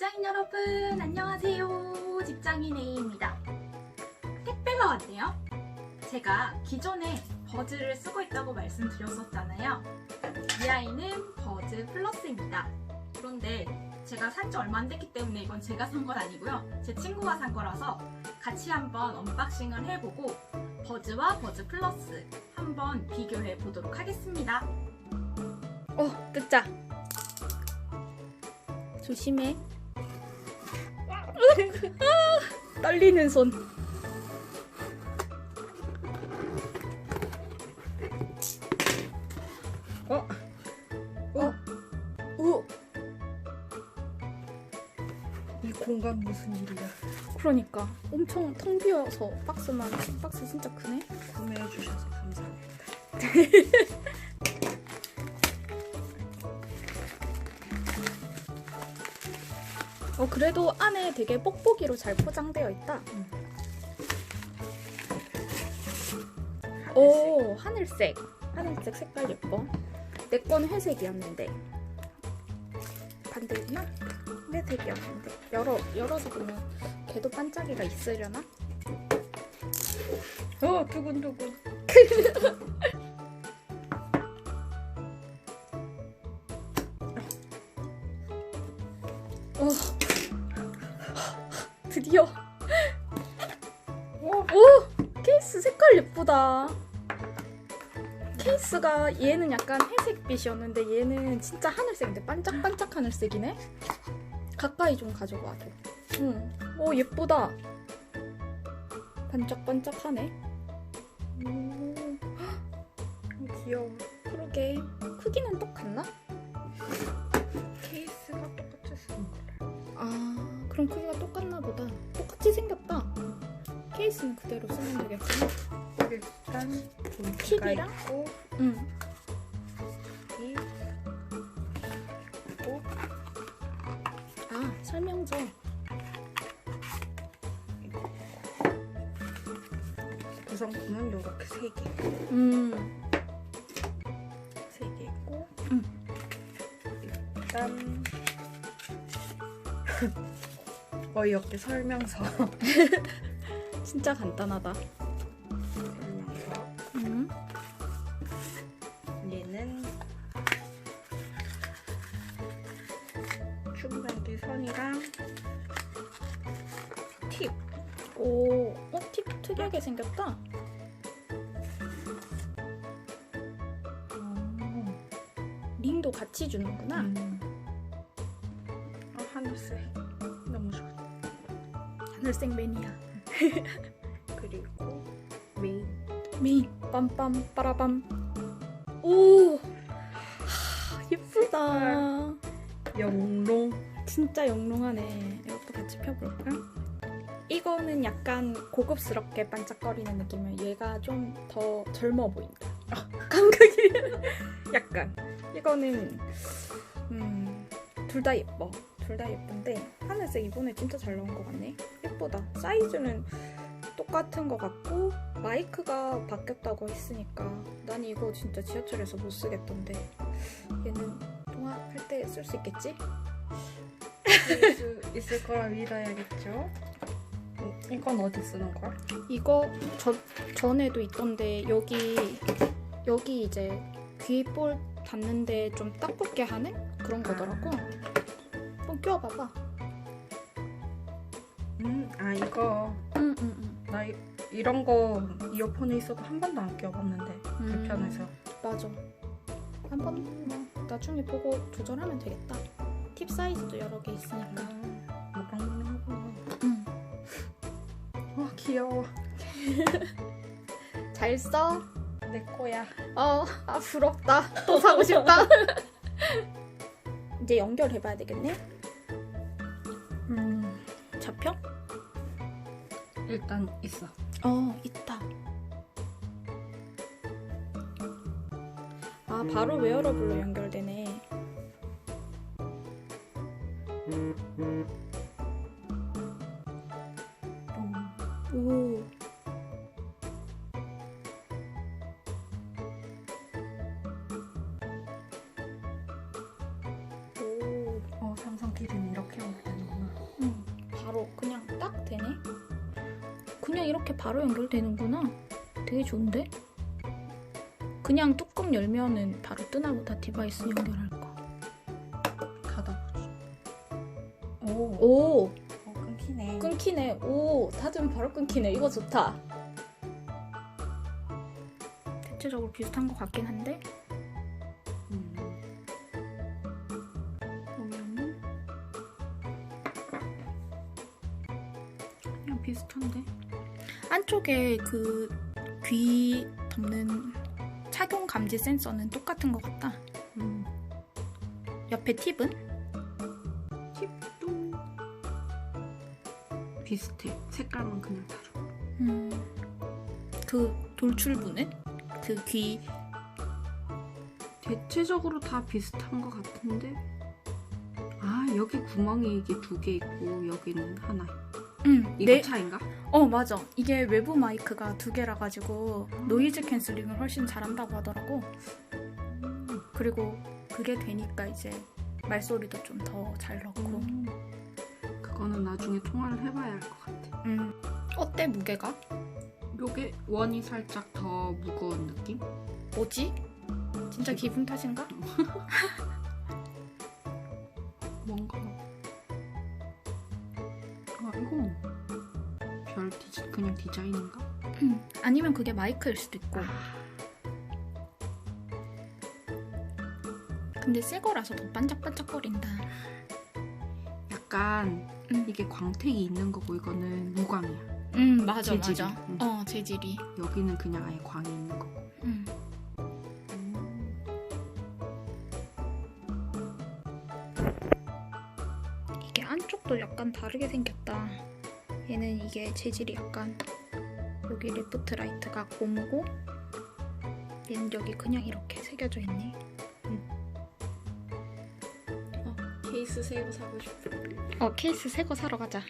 직장인 여러분 안녕하세요. 직장인 A입니다. 택배가 왔네요. 제가 기존에 버즈를 쓰고 있다고 말씀드렸었잖아요. 이 아이는 버즈 플러스입니다. 그런데 제가 산 지 얼마 안 됐기 때문에 이건 제가 산 건 아니고요. 제 친구가 산 거라서 같이 한번 언박싱을 해보고 버즈와 버즈 플러스 한번 비교해 보도록 하겠습니다. 어 뜯자. 조심해 떨리는 손. 어? 어? 오, 이 공간 무슨 일이야? 그러니까 엄청 텅 비어서 박스만 박스 진짜 크네. 구매해 주셔서 감사합니다. 어 그래도 안에 되게 뽁뽁이로 잘 포장되어 있다. 오 하늘색. 하늘색 색깔 예뻐. 내 건 회색이었는데 반대였나? 회색이었는데 열어 열어서 보면 걔도 반짝이가 있으려나? 어 두근두근. 오! 케이스 색깔 예쁘다. 케이스가 얘는 약간 회색빛이었는데 얘는 진짜 하늘색인데 반짝반짝 하늘색이네? 가까이 좀 가져가 줘. 응. 오, 예쁘다. 반짝반짝하네. 오, 귀여워. 그러게. 크기는 똑같나? 케이스가 똑같았습니다. 아, 그럼 크기가 똑같나 보다. 가 팁이랑? 있고 응. 이 있고 아, 설명서. 구성품은 이렇게 세 개. 음. 세개 있고 응. 일단 어이없게 설명서 진짜 간단하다. 충전기 선이랑 팁 오, 어, 팁 특이하게 생겼다. 링도 같이 주는구나. 음. 아 하늘색 너무 좋아 하늘색 매니아. 그리고 메인 메인 빰빰 빠라밤. 오, 하, 예쁘다. 영롱 진짜 영롱하네. 이것도 같이 펴볼까? 이거는 약간 고급스럽게 반짝거리는 느낌이면 얘가 좀 더 젊어 보인다. 감각이 약간 이거는 음, 둘 다 예뻐. 둘 다 예쁜데 하늘색 이번에 진짜 잘 나온 것 같네. 예쁘다. 사이즈는 똑같은 것 같고 마이크가 바뀌었다고 했으니까 난 이거 진짜 지하철에서 못 쓰겠던데 얘는 통화할 때 쓸 수 있겠지? 쓸 수 있을 거라 믿어야겠죠 음, 이건 어디 쓰는 거야? 이거 저, 전에도 있던데 여기 여기 이제 귀볼 닿는데 좀 따갑게 하는 그런 거더라고. 한번 껴봐봐. 음, 아 이거 응, 응, 응. 나 이, 이런 거 이어폰에 있어도 한 번도 안 껴봤는데 음. 불편해서 맞아. 한 번 뭐 나중에 보고 조절하면 되겠다. 팁 사이즈도 여러 개 있으니까. 이런 하구나 응. 와 귀여워 잘 써. 내 거야 어, 아 부럽다. 또 사고 싶다. 이제 연결해봐야 되겠네. 음 잡혀? 일단 있어 어, 있다. 아, 바로 웨어러블로 연결되네 음, 오 어, 삼성 TV는 이렇게 연결되는구나. 응, 바로 그냥 딱 되네. 그냥 이렇게 바로 연결되는구나. 되게 좋은데? 그냥 뚜껑 열면은 바로 뜨나 보다 디바이스 연결할 거. 닫아보지. 오, 오, 어, 끊기네. 끊기네. 오, 닫으면 바로 끊기네. 이거 좋다. 대체적으로 비슷한 것 같긴 한데 음. 보면은 그냥 비슷한데. 안쪽에 그 귀 덮는 착용 감지 센서는 똑같은 것 같다. 음. 옆에 팁은 팁도 비슷해. 색깔만 그냥 다르고. 음, 그 돌출부는 그 귀 대체적으로 다 비슷한 것 같은데. 아 여기 구멍이 이게 두 개 있고 여기는 하나. 음, 이거 네, 차인가? 어 맞아. 이게 외부 마이크가 두 개라 가지고 노이즈 캔슬링을 훨씬 잘한다고 하더라고. 음. 그리고 그게 되니까 이제 말소리도 좀 더 잘 넣고. 음. 그거는 나중에 통화를 해봐야 할 것 같아. 음. 어때 무게가? 요게 원이 살짝 더 무거운 느낌? 뭐지? 진짜 기분 탓인가? 그냥 디자인인가? 음, 아니면 그게 마이크일 수도 있고. 근데 새 거라서 더 반짝반짝거린다. 약간 음. 이게 광택이 있는 거고 이거는 무광이야. 음 맞아 재질이. 맞아. 음. 어 재질이. 여기는 그냥 아예 광이 있는 거고. 음. 이게 안쪽도 약간 다르게 생겼다. 얘는 이게 재질이 약간 여기 레프트 라이트가 고무고 얘는 여기 그냥 이렇게 새겨져 있네. 케이스 새 거 사고 싶어. 어 케이스 새 거 사러 가자.